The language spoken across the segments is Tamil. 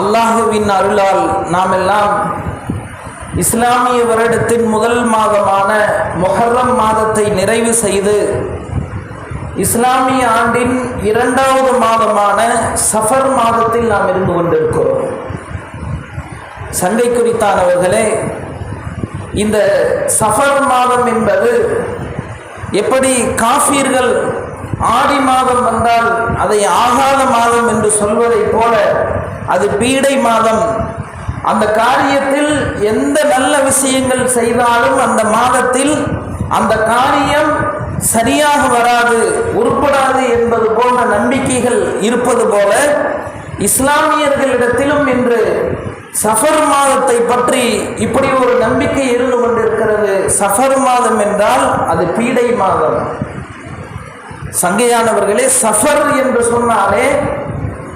அல்லாஹுவின் அருளால் நாம் எல்லாம் இஸ்லாமிய வருடத்தின் முதல் மாதமான மொஹர்ரம் மாதத்தை நிறைவு செய்து இஸ்லாமிய ஆண்டின் இரண்டாவது மாதமான சஃபர் மாதத்தில் நாம் இருந்து கொண்டிருக்கிறோம். சண்டை குறித்தானவர்களே இந்த சஃபர் மாதம் என்பது எப்படி காஃபியர்கள் ஆடி மாதம் வந்தால் அதை ஆகாத மாதம் என்று சொல்வதைப் போல அது பீடை மாதம். அந்த காரியத்தில் எந்த நல்ல விஷயங்கள் செய்தாலும் அந்த மாதத்தில் அந்த காரியம் சரியாக வராது உருப்படாது என்பது போன்ற நம்பிக்கைகள் இருப்பது போல இஸ்லாமியர்களிடத்திலும் இன்று சஃபர் மாதத்தை பற்றி இப்படி ஒரு நம்பிக்கை இருந்து கொண்டிருக்கிறது. சஃபர் மாதம் என்றால் அது பீடை மாதம். சங்கையானவர்களே சஃபர் என்று சொன்னாலே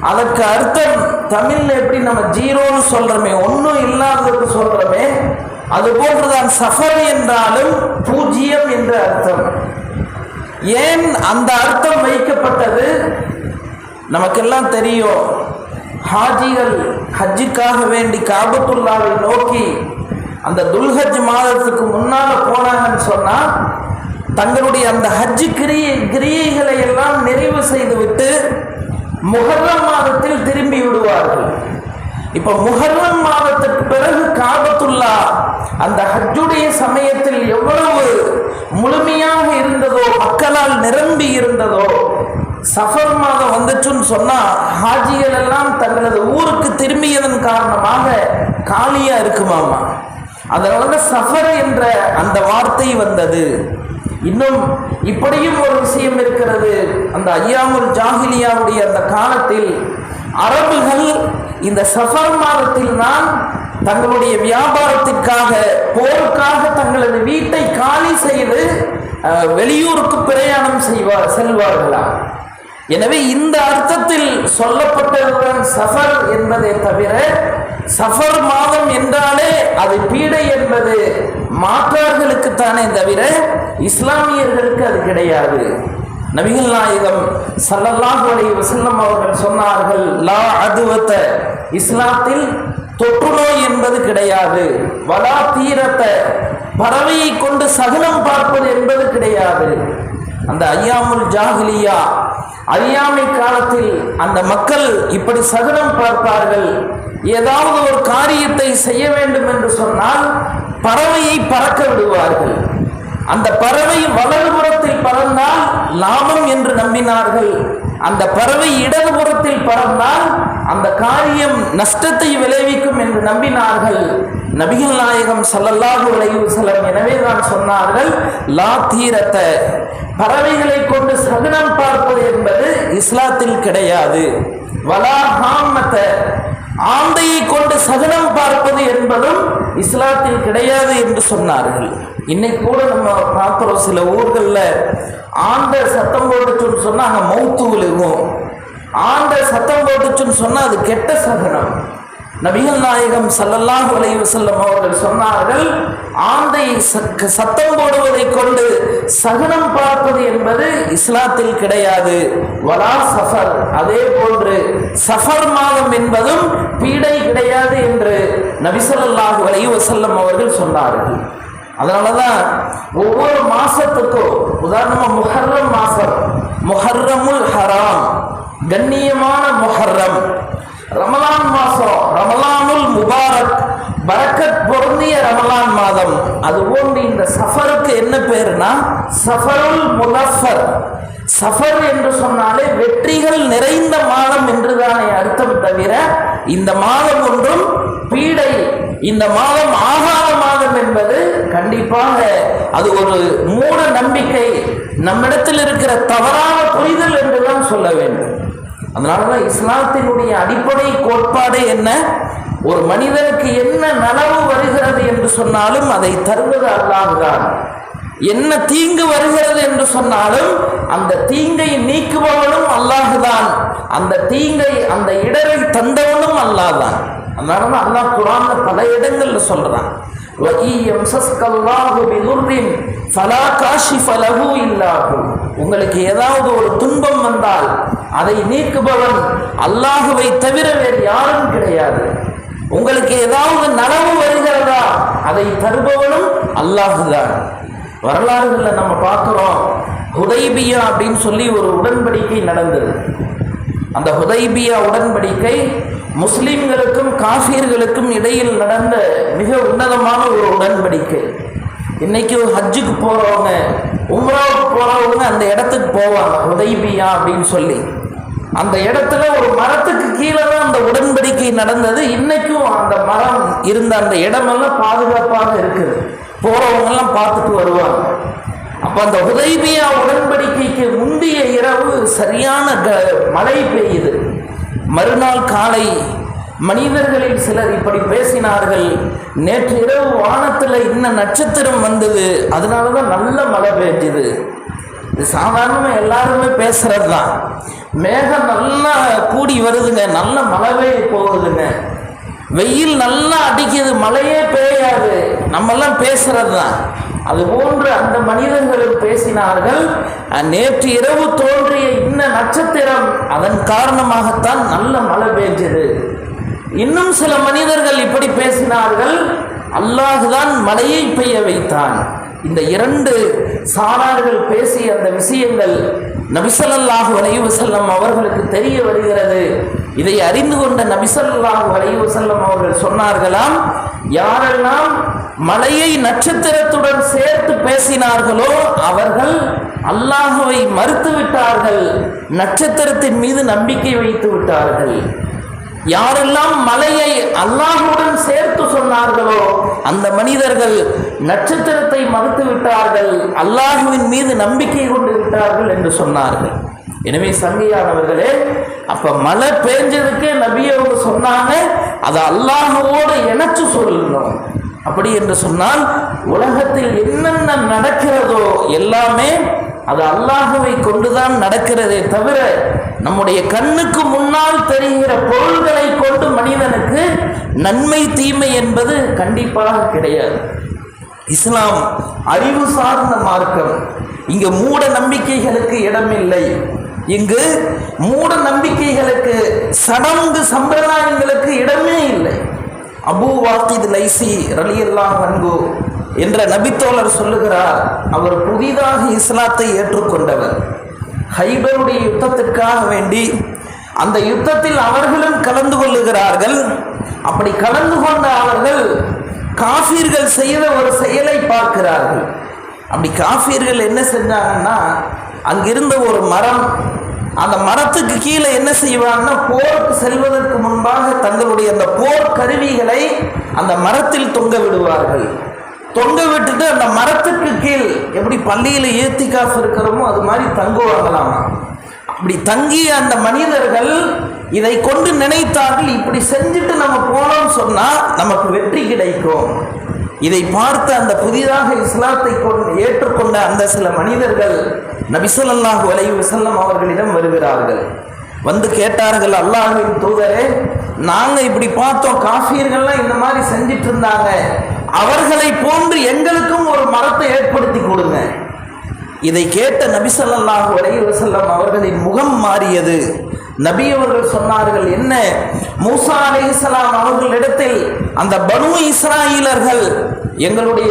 அதற்கு அர்த்தம் தமிழ்ல எப்படி நம்ம ஜீரோன்னு சொல்றோமே ஒன்றும் இல்லாததுக்கு சொல்றோமே அது போன்றுதான் சஃபர் என்றாலும் பூஜ்ஜியம் என்று அர்த்தம். ஏன் அந்த அர்த்தம் வைக்கப்பட்டது? நமக்கெல்லாம் தெரியும். ஹாஜிகள் ஹஜ்ஜுக்காக வேண்டி காபத்துல்லாவை நோக்கி அந்த துல்ஹஜ் மாதத்துக்கு முன்னால போனாங்கன்னு சொன்னா தங்களுடைய அந்த ஹஜ்ஜு கிரியை கிரியைகளை எல்லாம் நிறைவு செய்துவிட்டு முஹர்ரம் மாதத்தில் திரும்பி விடுவார்கள். இப்ப முஹர்ரம் மாதத்துக்கு பிறகு காபத்துல்லா அந்த ஹஜ்ஜுடைய சமயத்தில் எவ்வளவு முழுமையாக இருந்ததோ மக்களால் நிரம்பி இருந்ததோ சஃபர் மாதம் வந்துச்சுன்னு சொன்னா ஹாஜிகள் எல்லாம் தங்களது ஊருக்கு திரும்பியதன் காரணமாக காலியா இருக்குமாமா? அதனால சஃபர் என்ற அந்த வார்த்தை வந்தது. இன்னும் இப்படியும் ஒரு விஷயம் இருக்கிறது. அந்த ஐயாமுல் ஜாஹிலியாவுடைய அந்த காலத்தில் அரபுகள் இந்த சஃபர் மாதத்தில் தான் தங்களுடைய வியாபாரத்திற்காக போருக்காக தங்களது வீட்டை காலி செய்து வெளியூருக்கு பிரயாணம் செய்வார் செல்வார்களாம் எனவே இந்த அர்த்தத்தில் சொல்லப்பட்டதுதான் சஃபர் என்பதை தவிர சஃபர் மாதம் என்றாலே அது பீடை என்பது மாற்றார்களுக்குத்தானே தவிர இஸ்லாமியர்களுக்கு அது கிடையாது. நபிகள் நாயகம் ஸல்லல்லாஹு அலைஹி வஸல்லம் அவர்கள் சொன்னார்கள் லா அதுவத்த. இஸ்லாத்தில் தொற்று நோய் என்பது கிடையாது. வலா தீரத்தை. பறவையை கொண்டு சகுனம் பார்ப்பது என்பது கிடையாது. அந்த ஐயாமுல் ஜாகிலியா அறியாமை காலத்தில் அந்த மக்கள் இப்படி சகுனம் பார்ப்பார்கள். ஏதாவது ஒரு காரியத்தை செய்ய வேண்டும் என்று சொன்னால் பறவையை பறக்க விடுவார்கள். அந்த பறவை வலதுபுறத்தில் பறந்தால் லாபம் என்று நம்பினார்கள். அந்த பறவை இடதுபுறத்தில் பறந்தால் அந்த காரியம் நஷ்டத்தை விளைவிக்கும் என்று நம்பினார்கள். நபிகள் நாயகம் சல்லல்லாஹு அலைஹி செல்லம் எனவே தான் சொன்னார்கள் லா தீரத்த பறவைகளை கொண்டு சகுனம் பார்ப்பது என்பது இஸ்லாத்தில் கிடையாது. வலா ஹாமத்தை சகுனம் பார்ப்பது என்பதும் இஸ்லாத்தில் கிடையாது என்று சொன்னார்கள். இன்னைக்கு கூட நம்ம பார்க்குறோம் சில ஊர்களில் ஆண்ட சத்தம் போட்டுச்சுன்னு சொன்னால் அங்கே மௌத்து விழுகும். ஆண்ட சத்தம் போட்டுச்சுன்னு சொன்னால் அது கெட்ட சகுனம். நபிகள் நாயகம் சல்லல்லாஹு அலைய செல்லம் அவர்கள் சொன்னார்கள் ஆந்தை சத்தம் போடுவதை கொண்டு சகுனம் பார்ப்பது என்பது இஸ்லாத்தில் கிடையாது. வலா சஃபர் அதே போன்று சஃபர் மாதம் என்பதும் பீடை கிடையாது என்று நபிசல்லாஹு அலைய அலைஹி அவர்கள் சொன்னார்கள். அதனாலதான் ஒவ்வொரு மாசத்துக்கும் உதாரணமா முஹர்ரம் மாசம் என்ன சஃபருல் முலஃபர் சஃபர் என்று சொன்னாலே வெற்றிகள் நிறைந்த மாதம் என்றுதானே அர்த்தம் தவிர இந்த மாதம் ஒன்றும் பீடை இந்த மாதம் ஆகாத மாதம் என்பது கண்டிப்பாக அது ஒரு மூட நம்பிக்கை. நம்மிடத்தில் இருக்கிற தவறான புரிதல் என்றுதான் சொல்ல வேண்டும். அதனாலதான் இஸ்லாத்தினுடைய அடிப்படை கோட்பாடு என்ன? ஒரு மனிதனுக்கு என்ன நனவு வருகிறது என்று சொன்னாலும் அதை தருவது அல்லாஹ்தான். என்ன தீங்கு வருகிறது என்று சொன்னாலும் அந்த தீங்கை நீக்குபவனும் அல்லாஹுதான். அந்த தீங்கை அந்த இடரை தந்தவனும் அல்லாதான் அதனால தான் அல்லாஹ் குரான்ல பல இடங்கள்ல சொல்றான். உங்களுக்கு ஏதாவது ஒரு துன்பம் வந்தால் அதை நீக்குபவன் அல்லாஹுவை தவிர வேறு யாரும் கிடையாது. உங்களுக்கு ஏதாவது நனவு வருகிறதா அதை தருபவனும் அல்லாஹுதான். வரலாறுகளில் நம்ம பார்க்குறோம். ஹுதைபியா அப்படின்னு சொல்லி ஒரு உடன்படிக்கை நடந்தது. அந்த ஹுதைபியா உடன்படிக்கை முஸ்லீம்களுக்கும் காஃபியர்களுக்கும் இடையில் நடந்த மிக உன்னதமான ஒரு உடன்படிக்கை. இன்னைக்கு ஹஜ்ஜுக்கு போகிறவங்க உம்ராவுக்கு போகிறவங்க அந்த இடத்துக்கு போவாங்க உதைபியா அப்படின்னு சொல்லி. அந்த இடத்துல ஒரு மரத்துக்கு கீழே தான் அந்த உடன்படிக்கை நடந்தது. இன்னைக்கும் அந்த மரம் இருந்த அந்த இடமெல்லாம் பாதுகாப்பாக இருக்குது. போறவங்கெல்லாம் பார்த்துட்டு வருவாங்க. அப்ப அந்த உதைபியா உடன்படிக்கைக்கு முந்தைய இரவு சரியான க மழை பெய்யுது. மறுநாள் காலை மனிதர்களில் சிலர் இப்படி பேசினார்கள். நேற்று இரவு வானத்தில் இன்ன நட்சத்திரம் வந்தது. அதனால தான் நல்ல மழை பெய்ஞ்சுது இது சாதாரணமாக எல்லாருமே பேசுறது தான் மேகம் நல்லா கூடி வருதுங்க. நல்ல மழை பெய்ய போகுதுங்க. வெயில் நல்லா அடிக்குது மழையே பெய்யாது. நம்மெல்லாம் பேசுறது தான் அது போன்று அந்த மனிதர்களும் பேசினார்கள் நேற்று இரவு தோன்றிய இன்ன நட்சத்திரம் அதன் காரணமாகத்தான் நல்ல மழை பெய்ஞ்சது. இன்னும் சில மனிதர்கள் இப்படி பேசினார்கள் அல்லாஹுதான் மழையை பெய்ய வைத்தான். இந்த இரண்டு சாரார்கள் பேசிய அந்த விஷயங்கள் நபிசல்லாஹு அலைஹி செல்லம் அவர்களுக்கு தெரிய வருகிறது. இதை அறிந்து கொண்ட நபிசல்லாஹு அலைஹி செல்லம் அவர்கள் சொன்னார்களாம் யாரெல்லாம் மலையை நட்சத்திரத்துடன் சேர்த்து பேசினார்களோ அவர்கள் அல்லாஹுவை மறுத்து விட்டார்கள். நட்சத்திரத்தின் மீது நம்பிக்கை வைத்து விட்டார்கள். யாரெல்லாம் மலையை அல்லாஹுடன் சேர்த்து சொன்னார்களோ அந்த மனிதர்கள் நட்சத்திரத்தை மறுத்து விட்டார்கள் அல்லாஹுவின் மீது நம்பிக்கை கொண்டு விட்டார்கள் என்று சொன்னார்கள். எனவே சங்கையானவர்களே அப்ப மழை பெஞ்சதுக்கு நபி அவங்க சொன்னாங்க அதை அல்லாஹுவோடு இணைச்சு சொல்லணும் அப்படி என்று சொன்னால் உலகத்தில் என்னென்ன நடக்கிறதோ எல்லாமே அது அல்லாஹுவை கொண்டுதான் நடக்கிறதே தவிர நம்முடைய கண்ணுக்கு முன்னால் தெரிகிற பொருள்களை கொண்டு மனிதனுக்கு நன்மை தீமை என்பது கண்டிப்பாக கிடையாது. இஸ்லாம் அறிவு சார்ந்த மார்க்கம். இங்கு மூட நம்பிக்கைகளுக்கு இடமில்லை. இங்கு மூட நம்பிக்கைகளுக்கு சடங்கு சம்பிரதாயங்களுக்கு இடமே இல்லை. அபு வாக்கித் லைசி ரலியல்லாஹ் அன்கு என்ற நபித்தோழர் சொல்லுகிறார் அவர் புதிதாக இஸ்லாத்தை ஏற்றுக்கொண்டவர். ஹைபருடைய யுத்தத்திற்காக வேண்டி அந்த யுத்தத்தில் அவர்களும் கலந்து கொள்ளுகிறார்கள். அப்படி கலந்து கொண்ட அவர்கள் காஃபீர்கள் செய்த ஒரு செயலை பார்க்கிறார்கள். அப்படி காஃபீர்கள் என்ன செஞ்சாங்கன்னா அங்கிருந்த ஒரு மரம் அந்த மரத்துக்கு கீழே என்ன செய்வாங்கன்னா போருக்கு செல்வதற்கு முன்பாக தங்களுடைய அந்த போர் கருவிகளை அந்த மரத்தில் தொங்க விடுவார்கள். தொங்க விட்டுட்டு அந்த மரத்துக்கு கீழ் எப்படி பள்ளியில் ஏத்தி காசு இருக்கிறோமோ அது மாதிரி தங்குவாங்களாமா. அப்படி தங்கிய அந்த மனிதர்கள் இதை கொண்டு நினைத்தார்கள் இப்படி செஞ்சுட்டு நம்ம போனோம்னு சொன்னால் நமக்கு வெற்றி கிடைக்கும். இதை பார்த்து அந்த புதிதாக இஸ்லாத்தை கொண்டு ஏற்றுக்கொண்ட அந்த சில மனிதர்கள் நபிசல்லாஹு வலை விசல்லம் அவர்களிடம் வருகிறார்கள். வந்து கேட்டார்கள் அல்லாஹ்வின் தூதரே நாங்கள் இப்படி பார்த்தோம் காஃபியர்கள்லாம் இந்த மாதிரி செஞ்சிட்டு இருந்தாங்க. அவர்களை போன்று எங்களுக்கும் ஒரு மரத்தை ஏற்படுத்தி கொடுங்க. இதை கேட்ட நபி ஸல்லல்லாஹு அலைஹி அவர்களின் முகம் மாறியது. நபி அவர்கள் சொன்னார்கள் என்ன? மூசா அலைஹிஸ்ஸலாம் அவர்களிடத்தில் அந்த பனு இஸ்ராயிலர்கள் எங்களுடைய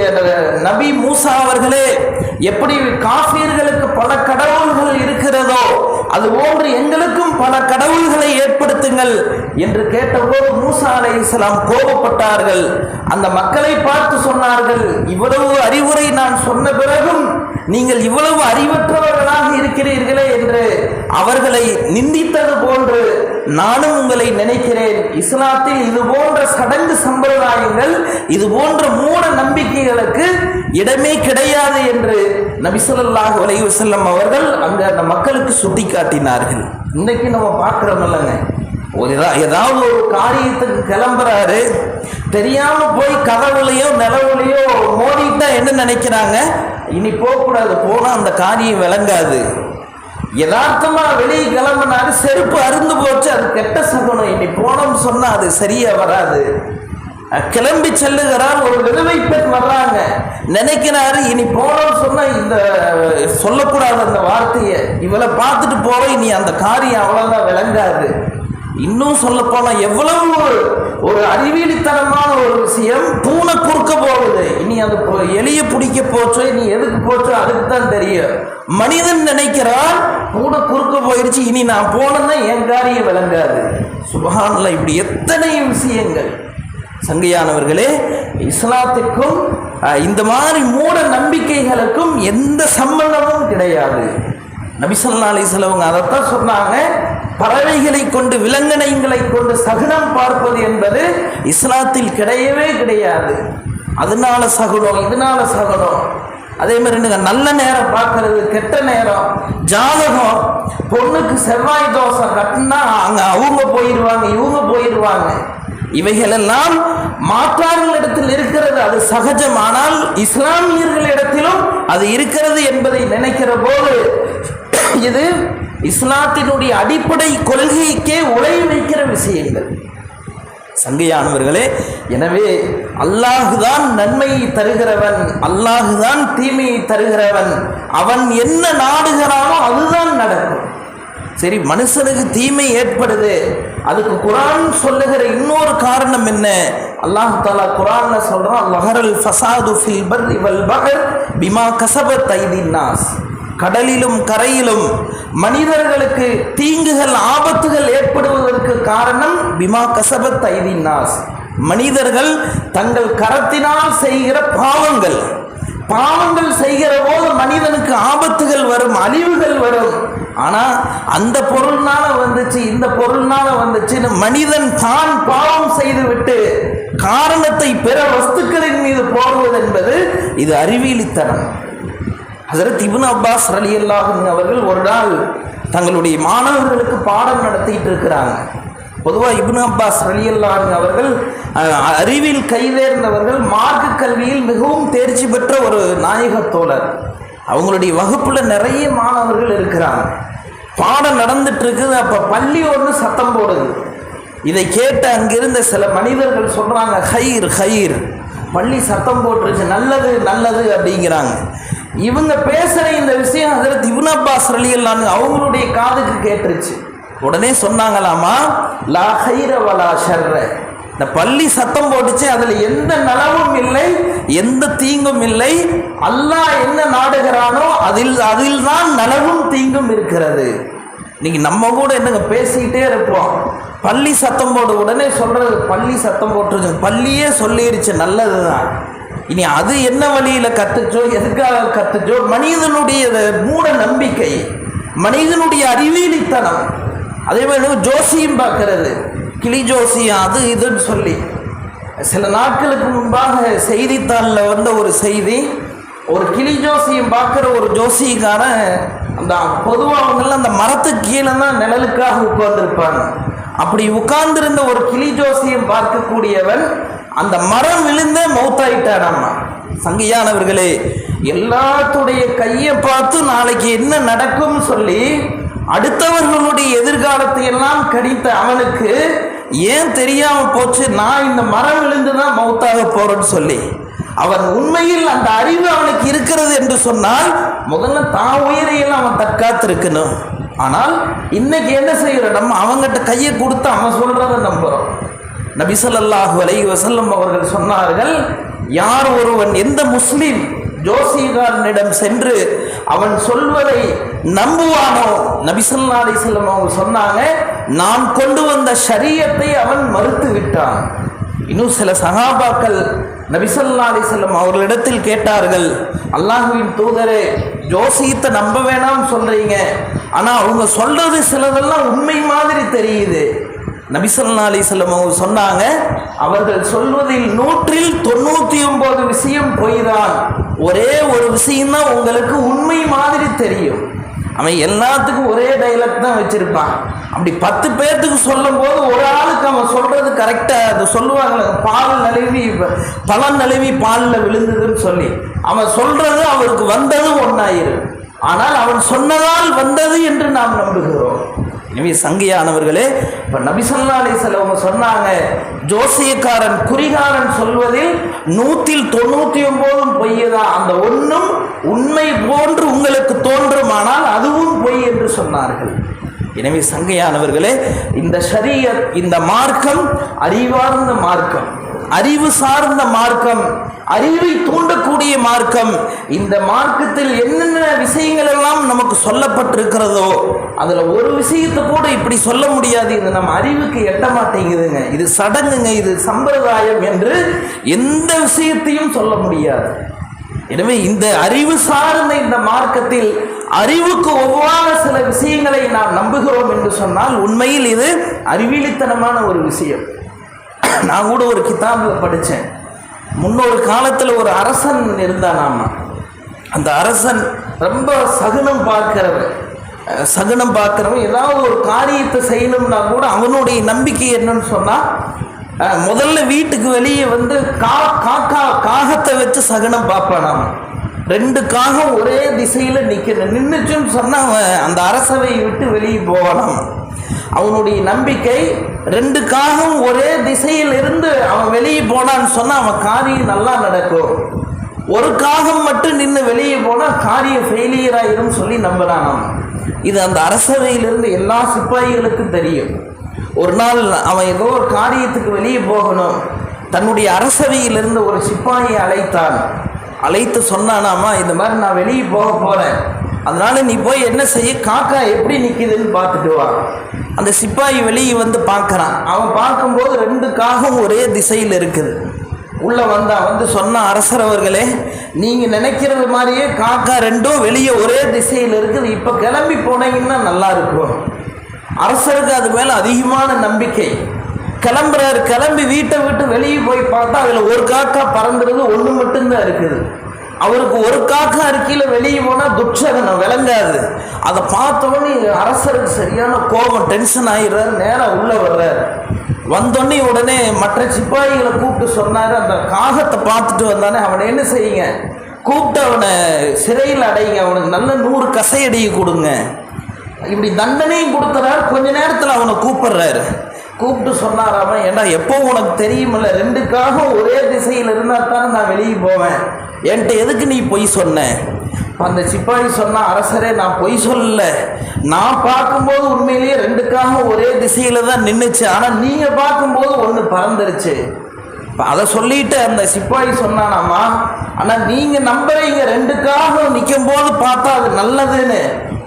நபி மூசா அவர்களே எப்படி காஃபியர்களுக்கு பல கடவுள்கள் இருக்கிறதோ அதுபோன்று எங்களுக்கும் பல கடவுள்களை ஏற்படுத்துங்கள் என்று கேட்டபோது மூசா இஸ்லாம் கோபப்பட்டார்கள். அந்த மக்களை பார்த்து சொன்னார்கள் இவ்வளவு அறிவுரை நான் சொன்ன பிறகும் நீங்கள் இவ்வளவு அறிவற்றவர்கள் அவர்களை நிந்தித்தது போன்று நானும் உங்களை நினைக்கிறேன். இஸ்லாத்தில் இது போன்ற சடங்கு சம்பிரதாயங்கள் இது போன்ற மூட நம்பிக்கைகளுக்கு இடமே கிடையாது என்று நபிசல்லாஹ் அலைஹி அவர்கள் அங்க அந்த மக்களுக்கு சுட்டிக்காட்டினார்கள். இன்னைக்கு நம்ம பார்க்கிறோம் இல்லைங்க. ஒரு ஏதாவது ஒரு காரியத்துக்கு கிளம்புறாரு. தெரியாம போய் கதவுலையோ நிலவுலையோ மோதிட்டா என்ன நினைக்கிறாங்க? இனி போகக்கூடாது. போனால் அந்த காரியம் விளங்காது. யதார்த்தமா வெளியே கிளம்புனாரு செருப்பு அருந்து போச்சு அது கெட்ட சகுனம் இனி போனோம்னு சொன்னா அது சரியா வராது. கிளம்பி செல்லுகிறார் ஒரு விதவை பெண் வர்றாங்க. நினைக்கிறாரு இனி போனோம்னு சொன்னா இந்த சொல்லக்கூடாது அந்த வார்த்தையை இவளை பார்த்துட்டு போறோம் இனி அந்த காரியம் அவ்வளவுதான் விளங்காது. இன்னும் சொல்ல போனா எவ்வளவு ஒரு ஒரு அறிவியலித்தனமான ஒரு விஷயம் பூனை குறுக்க போகுது. இனி அது எளிய எலிய பிடிக்க போச்சோ இனி எதுக்கு போச்சோ அதுக்கு தான் தெரியும். மனிதன் நினைக்கிறான் பூனை குறுக்க போயிடுச்சு இனி நான் போனேன்னா என் காரியம் விளங்காது. சுபஹான்ல இப்படி எத்தனை விஷயங்கள். சங்கையானவர்களே இஸ்லாத்துக்கும் இந்த மாதிரி மூட நம்பிக்கைகளுக்கும் எந்த சம்பந்தமும் கிடையாது. நபிசல்லா அலிஸ்லவங்க அதைத்தான் சொன்னாங்க. பறவைகளை கொண்டு விலங்கினங்களை கொண்டு சகுனம் பார்ப்பது என்பது இஸ்லாத்தில் கிடையவே கிடையாது. அதனால சகுனம் இதனால சகுனம். அதே மாதிரி நல்ல நேரம் பார்க்கறது கெட்ட நேரம். ஜாதகம் பொண்ணுக்கு செவ்வாய் தோசை கட்டினா அங்க அவங்க போயிடுவாங்க இவங்க போயிடுவாங்க இவைகளெல்லாம் மாற்றார்களிடத்தில் இருக்கிறது அது சகஜம். ஆனால் இஸ்லாமியர்களிடத்திலும் அது இருக்கிறது என்பதை நினைக்கிற போது இது இஸ்லாத்தினுடைய அடிப்படை கொள்கைக்கே உழை வைக்கிற விஷயங்கள். சங்கையானவர்களே எனவே அல்லாஹுதான் நன்மையை தருகிறவன் அல்லாஹுதான் தீமையை தருகிறவன் அவன் என்ன நாடுகிறானோ அதுதான் நடக்கும். சரி மனுஷனுக்கு தீமை ஏற்படுது. அதுக்கு குரான் சொல்லுகிற இன்னொரு காரணம் என்ன? அல்லாஹ் தாலா குரான்ல சொல்றான் லஹரல் ஃபசாது ஃபில் பர் இவல் பகர் பிமா கசபத் ஐதின் நாஸ். கடலிலும் கரையிலும் மனிதர்களுக்கு தீங்குகள் ஆபத்துகள் ஏற்படுவதற்கு காரணம் பிமா கசபத் ஐதின் நாஸ். மனிதர்கள் தங்கள் கரத்தினால் செய்கிற பாவங்கள். பாவங்கள் செய்கிற போது மனிதனுக்கு ஆபத்துகள் வரும் அழிவுகள் வரும். ஆனால் அந்த பொருள்னால வந்துச்சு இந்த பொருள்னால வந்துச்சுன்னு மனிதன் தான் பாவம் செய்து விட்டு காரணத்தை பிற வஸ்துக்களின் மீது போடுவது என்பது இது அறிவியலித்தனம். ஹசரத் இபுன் அப்பாஸ் ரலியல்லாஹு அவர்கள் ஒரு நாள் தங்களுடைய மாணவர்களுக்கு பாடம் நடத்திட்டு இருக்கிறாங்க. பொதுவாக இபுன் அப்பாஸ் ரலியல்லாஹு அவர்கள் அறிவில் கைதேர்ந்தவர்கள் மார்க்க கல்வியில் மிகவும் தேர்ச்சி பெற்ற ஒரு நாயக தோழர். அவங்களுடைய வகுப்பில் நிறைய மாணவர்கள் இருக்கிறாங்க. பாடம் நடந்துட்டு இருக்குது அப்போ பள்ளி ஒன்று சத்தம் போடுது. இதை கேட்டு அங்கிருந்த சில மனிதர்கள் சொல்கிறாங்க ஹைர் ஹைர் பள்ளி சத்தம் போட்டுருச்சு நல்லது நல்லது அப்படிங்கிறாங்க. இவங்க பேசுகிற இந்த விஷயம் அதில் இப்னு அப்பாஸ் ரலியல்லாஹு அவங்களுடைய காதுக்கு கேட்டுருச்சு. உடனே சொன்னாங்களாமா லா ஹைரவலா ஷர்ற இந்த பள்ளி சத்தம் போட்டுச்சு அதில் எந்த நலவும் இல்லை எந்த தீங்கும் இல்லை. அல்லாஹ் என்ன நாடுகிறானோ அதில் அதில் தான் நலவும் தீங்கும் இருக்கிறது. இன்னைக்கு நம்ம கூட என்னங்க பேசிக்கிட்டே இருப்போம். பள்ளி சத்தம் போடு உடனே சொல்கிறது பள்ளி சத்தம் போட்டுருச்சு. பள்ளியே சொல்லிருச்சு நல்லதுதான். இனி அது என்ன வழியில் கத்துச்சோ எதுக்காக கத்துச்சோ மனிதனுடைய மூட நம்பிக்கை மனிதனுடைய அறிவியலித்தனம். அதே மாதிரி ஜோசியம் பார்க்கறது. கிளி ஜோசியம் அது இதுன்னு சொல்லி. சில நாட்களுக்கு முன்பாக செய்தித்தாளில் வந்த ஒரு செய்தி ஒரு கிளி ஜோசியம் பார்க்குற ஒரு ஜோசியக்காரன் அந்த பொதுவாக அவங்கெல்லாம் அந்த மரத்துக்கு கீழே தான் நிழலுக்காக உட்கார்ந்துருப்பாங்க. அப்படி உட்கார்ந்திருந்த ஒரு கிளி ஜோசியம் பார்க்கக்கூடியவன் அந்த மரம் விழுந்தே மௌத்தாயிட்டானாமா சங்கியானவர்களே எல்லாத்துடைய கையை பார்த்து நாளைக்கு என்ன நடக்கும்னு சொல்லி அடுத்தவர்களுடைய எதிர்காலத்தை எல்லாம் கணித்த அவனுக்கு ஏன் தெரியாம போச்சு? நான் இந்த மரம் விழுந்து தான் மௌத்தாக போறேன்னு சொல்லி. அவன் உண்மையில் அந்த அறிவு அவனுக்கு இருக்கிறது என்று சொன்னால் முதல்ல தான் உயிரையில் அவன் தற்காத்திருக்கணும் ஆனால் இன்னைக்கு என்ன செய்யறோம் நம்ம அவங்ககிட்ட கையை கொடுத்து அவன் சொல்றதை நம்புறோம். நபிசல்லாஹு ஸல்லல்லாஹு வசல்லம் அவர்கள் சொன்னார்கள் யார் ஒருவன் எந்த முஸ்லீம் ஜோசிகாரனிடம் சென்று அவன் சொல்வதை நம்புவானோ? நபிசல்லா அலி செல்லம் அவங்க சொன்னாங்க நான் கொண்டு வந்த ஷரியத்தை அவன் மறுத்து விட்டான். இன்னும் சில சகாபாக்கள் நபிசல்லா அலி செல்லம் அவர்களிடத்தில் கேட்டார்கள் அல்லாஹ்வின் தூதரே ஜோசியத்தை நம்ப வேணாம் சொல்றீங்க. ஆனால் அவங்க சொல்றது சிலதெல்லாம் உண்மை மாதிரி தெரியுது. நபிசல்லா அலிசல்லம் அவங்க சொன்னாங்க அவர்கள் சொல்வதில் நூற்றில் தொண்ணூற்றி ஒன்பது விஷயம் பொய்தான். ஒரே ஒரு விஷயம்தான் உங்களுக்கு உண்மை மாதிரி தெரியும். அவன் எல்லாத்துக்கும் ஒரே டைலாக் தான் வச்சுருப்பான். அப்படி பத்து பேர்த்துக்கு சொல்லும் போது ஒரு ஆளுக்கு அவன் சொல்கிறது கரெக்டாக அது சொல்லுவாங்களே பால் நழுவி பழம் நழுவி பாலில் விழுந்ததுன்னு சொல்லி. அவன் சொல்கிறது அவருக்கு வந்தது ஒன்றாயிரு ஆனால் அவன் சொன்னதால் வந்தது என்று நாம் நம்புகிறோம். எனவே சங்கையானவர்களே இப்போ நபிசல்லா அலிசல்லவங்க சொன்னாங்க ஜோசியக்காரன் குறிகாரன் சொல்வதில் நூற்றில் தொண்ணூற்றி ஒம்போதும் பொய்யதான் அந்த ஒன்றும் உண்மை போன்று உங்களுக்கு தோன்றுமானால் அதுவும் பொய் என்று சொன்னார்கள். எனவே சங்கையானவர்களே இந்த ஷரியத் இந்த மார்க்கம் அறிவார்ந்த மார்க்கம். அறிவு சார்ந்த மார்க்கம் அறிவை தூண்டக்கூடிய மார்க்கம் இந்த மார்க்கத்தில் என்னென்ன விஷயங்கள் எல்லாம் நமக்கு சொல்லப்பட்டிருக்கிறதோ அதில் ஒரு விஷயத்தை கூட இப்படி சொல்ல முடியாது. இது நம்ம அறிவுக்கு எட்ட மாட்டேங்குதுங்க இது சடங்குங்க இது சம்பிரதாயம் என்று எந்த விஷயத்தையும் சொல்ல முடியாது. எனவே இந்த அறிவு சார்ந்த இந்த மார்க்கத்தில் அறிவுக்கு ஒவ்வாத சில விஷயங்களை நாம் நம்புகிறோம் என்று சொன்னால் உண்மையில் இது அறிவியலித்தனமான ஒரு விஷயம். நான் கூட ஒரு கிதாபில் படித்தேன். முன்னொரு காலத்தில் ஒரு அரசன் இருந்தான் அந்த அரசன் ரொம்ப சகுனம் பார்க்கிறவன். சகுனம் பார்க்குறவன். ஏதாவது ஒரு காரியத்தை செய்யணும்னா கூட அவனுடைய நம்பிக்கை என்னன்னு சொன்னால் முதல்ல வீட்டுக்கு வெளியே வந்து கா காக்கா காகத்தை வச்சு சகுனம் பார்ப்பான் ரெண்டு காகம் ஒரே திசையில் நிற்கணும் நின்றுச்சுன்னு சொன்னால் அவன் அந்த அரசவையை விட்டு வெளியே போவானாம் அவனுடைய நம்பிக்கை ரெண்டு காகம் ஒரே திசையில் இருந்து அவன் வெளியே போனான்னு சொன்னால் அவன் காரியம் நல்லா நடக்கும். ஒரு காகம் மட்டும் நின்று வெளியே போனால் காரியம் ஃபெயிலியர் ஆயிரும் சொல்லி நம்புறான் இது அந்த அரசவையிலிருந்து எல்லா சிப்பாய்களுக்கும் தெரியும். ஒரு நாள் அவன் ஏதோ ஒரு காரியத்துக்கு வெளியே போகணும். தன்னுடைய அரசவையிலிருந்து ஒரு சிப்பாயை அழைத்தான். அழைத்து சொன்னானாமா இந்த மாதிரி நான் வெளியே போக போகிறேன் அதனால் நீ போய் என்ன செய்ய? காக்கா எப்படி நிற்கிதுன்னு பார்த்துட்டு வா. அந்த சிப்பாயி வெளியே வந்து பார்க்குறான். அவன் பார்க்கும்போது ரெண்டு காகம் ஒரே திசையில் இருக்குது. உள்ளே வந்தான் வந்து சொன்ன அரசர் அவர்களே நீங்கள் நினைக்கிறது மாதிரியே காக்கா ரெண்டும் வெளியே ஒரே திசையில் இருக்குது. இப்போ கிளம்பி போனீங்கன்னா நல்லா இருக்கும். அரசருக்கு அது மேலே அதிகமான நம்பிக்கை. கிளம்புறாரு கிளம்பி வீட்டை விட்டு வெளியே போய் பார்த்தா அதில் ஒரு காக்கா பறந்துறது ஒன்று மட்டும்தான் இருக்குது. அவருக்கு ஒரு காக்கா அறிக்கையில் வெளியே போனால் துட்சகனம் விளங்காது. அதை பார்த்தோன்னே அரசருக்கு சரியான கோபம் டென்ஷன் ஆகிடுறாரு நேராக உள்ளே வர்றாரு. வந்தோடனே உடனே மற்ற சிப்பாயிகளை கூப்பிட்டு சொன்னார். அந்த காகத்தை பார்த்துட்டு வந்தானே அவனை என்ன செய்யுங்க? கூப்பிட்டு அவனை சிறையில் அடைங்க அவனுக்கு நல்ல நூறு கசையடியை கொடுங்க. இப்படி தண்டனையும் கொடுத்துறாரு கொஞ்ச நேரத்தில் அவனை கூப்பிடுறாரு. கூப்பிட்டு சொன்னாராம ஏன்னா எப்போ உனக்கு தெரியுமில்ல? ரெண்டுக்காக ஒரே திசையில் இருந்தால் தானே நான் வெளியே போவேன். என்கிட்ட எதுக்கு நீ பொய் சொன்ன? அந்த சிப்பாய் சொன்ன அரசரே நான் பொய் சொல்லல. நான் பார்க்கும்போது உண்மையிலேயே ரெண்டுக்காக ஒரே திசையில் தான் நின்றுச்சு ஆனால் நீங்கள் பார்க்கும்போது ஒன்று பறந்துருச்சு. அதை சொல்லிட்டு அந்த சிப்பாய் சொன்னானாமா? ஆனால் நீங்கள் நம்புறீங்க ரெண்டுக்காக நிற்கும் போது பார்த்தா அது நல்லதுன்னு.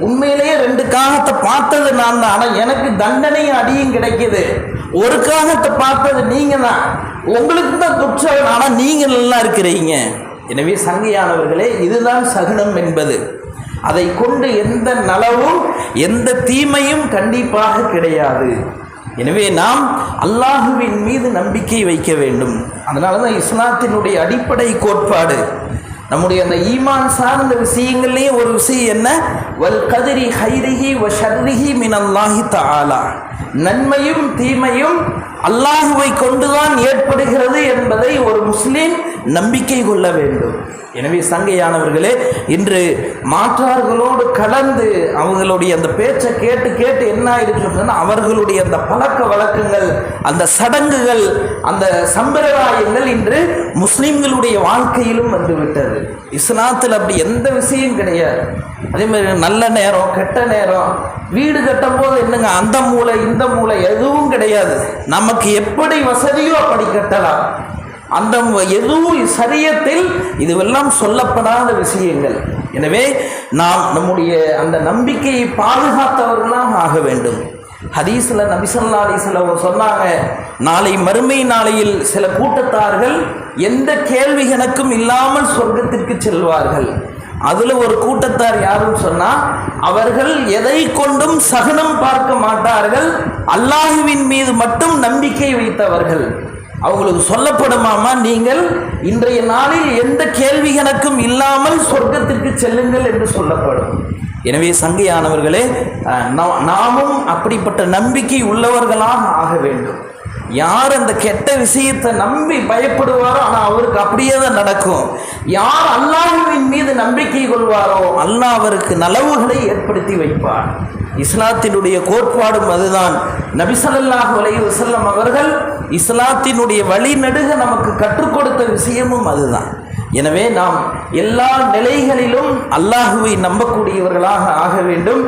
உண்மையிலேயே ரெண்டு காகத்தை பார்த்தது நான் தான். ஆனால் எனக்கு தண்டனையும் அடியும் கிடைக்கிது. ஒரு காகத்தை பார்த்தது நீங்கள் தான். உங்களுக்கு தான் துட்சவன் ஆனால் நீங்கள் நல்லா இருக்கிறீங்க. எனவே சங்கையானவர்களே இதுதான் சகுனம் என்பது. அதை கொண்டு எந்த நலவும் எந்த தீமையும் கண்டிப்பாக கிடையாது. எனவே நாம் அல்லாஹுவின் மீது நம்பிக்கை வைக்க வேண்டும். அதனால தான் இஸ்லாத்தினுடைய அடிப்படை கோட்பாடு. நம்முடைய அந்த ஈமான் சார்ந்த விஷயங்கள்லேயும் ஒரு விஷயம் என்ன? வல் கதிரி ஹைரிஹி வ ஷர்ரிஹி மினல்லாஹி தாலா நன்மையும் தீமையும் அல்லாஹுவை கொண்டுதான் ஏற்படுகிறது என்பதை ஒரு முஸ்லீம் நம்பிக்கை கொள்ள வேண்டும். எனவே சங்கையானவர்களே இன்று மாற்றார்களோடு கலந்து அவங்களுடைய அந்த பேச்சை கேட்டு கேட்டு என்ன ஆயிடுச்சு சொன்னால் அவர்களுடைய அந்த பழக்க வழக்கங்கள் அந்த சடங்குகள் அந்த சம்பிரதாயங்கள் இன்று முஸ்லீம்களுடைய வாழ்க்கையிலும் வந்து விட்டது இஸ்லாத்தில் அப்படி எந்த விஷயம் கிடையாது. அதே மாதிரி நல்ல நேரம் கெட்ட நேரம் வீடு கட்டும் போது என்னங்க அந்த மூளை இந்த மூளை எதுவும் கிடையாது. நமக்கு எப்படி வசதியோ அப்படி கட்டலாம். அந்த எதுவும் சரியத்தில் இதுவெல்லாம் சொல்லப்படாத விஷயங்கள். எனவே நாம் நம்முடைய அந்த நம்பிக்கையை பாதுகாத்தவர்களாக ஆக வேண்டும். ஹதீஸில் நபிசல்லா அலிஸ்ல அவங்க சொன்னாங்க நாளை மறுமை நாளையில் சில கூட்டத்தார்கள் எந்த கேள்வி எனக்கும் இல்லாமல் சொர்க்கத்திற்கு செல்வார்கள். அதில் ஒரு கூட்டத்தார் யாருன்னு சொன்னால் அவர்கள் எதை கொண்டும் சகனம் பார்க்க மாட்டார்கள். அல்லாஹுவின் மீது மட்டும் நம்பிக்கை வைத்தவர்கள். அவங்களுக்கு சொல்லப்படுமாமா? நீங்கள் இன்றைய நாளில் எந்த கேள்வி கணக்கும் இல்லாமல் சொர்க்கத்திற்கு செல்லுங்கள் என்று சொல்லப்படும். எனவே சங்கையானவர்களே நாமும் அப்படிப்பட்ட நம்பிக்கை உள்ளவர்களாக ஆக வேண்டும். யார் அந்த கெட்ட விஷயத்தை நம்பி பயப்படுவாரோ ஆனால் அவருக்கு அப்படியே தான் நடக்கும். யார் அல்லாஹுவின் மீது நம்பிக்கை கொள்வாரோ அல்லாஹ் அவருக்கு நலவுகளை ஏற்படுத்தி வைப்பார். இஸ்லாத்தினுடைய கோட்பாடும் அதுதான். நபிசல்லாஹ் ஸல்லல்லாஹு அலைஹி அவர்கள் இஸ்லாத்தினுடைய வழிநடுக நமக்கு கற்றுக் கொடுத்த விஷயமும் அதுதான். எனவே நாம் எல்லா நிலைகளிலும் அல்லாஹுவை நம்பக்கூடியவர்களாக ஆக வேண்டும்.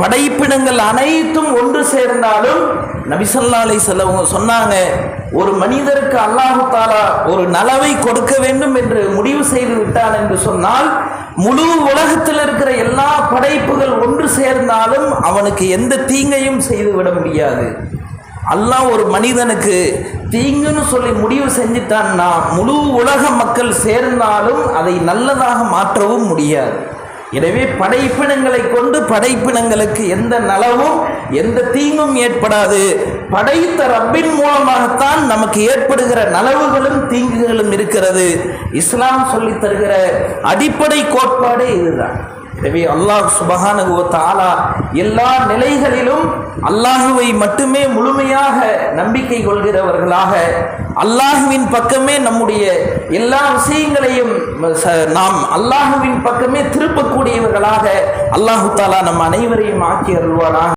படைப்பினங்கள் அனைத்தும் ஒன்று சேர்ந்தாலும் நபிசல்லாலை செல்லவங்க சொன்னாங்க ஒரு மனிதருக்கு அல்லாஹு தாலா ஒரு நலவை கொடுக்க வேண்டும் என்று முடிவு செய்து விட்டான் என்று சொன்னால் முழு உலகத்தில் இருக்கிற எல்லா படைப்புகள் ஒன்று சேர்ந்தாலும் அவனுக்கு எந்த தீங்கையும் செய்துவிட முடியாது. அல்லாஹ் ஒரு மனிதனுக்கு தீங்குன்னு சொல்லி முடிவு செஞ்சுட்டான்னா முழு உலக மக்கள் சேர்ந்தாலும் அதை நல்லதாக மாற்றவும் முடியாது. எனவே படைப்பினங்களை கொண்டு படைப்பினங்களுக்கு எந்த நலவும் எந்த தீங்கும் ஏற்படாது. படைத்த ரப்பின் மூலமாகத்தான் நமக்கு ஏற்படுகிற நலவுகளும் தீங்குகளும் இருக்கிறது. இஸ்லாம் சொல்லித் தருகிற அடிப்படை கோட்பாடே இதுதான். எனவே அல்லாஹ் சுபஹானஹு தாலா எல்லா நிலைகளிலும் அல்லாஹுவை மட்டுமே முழுமையாக நம்பிக்கை கொள்கிறவர்களாக அல்லாஹுவின் பக்கமே நம்முடைய எல்லா விஷயங்களையும் ச- நாம் அல்லாஹுவின் பக்கமே திருப்பக்கூடியவர்களாக அல்லாஹு தாலா நம் அனைவரையும் ஆக்கி அருள்வானாக.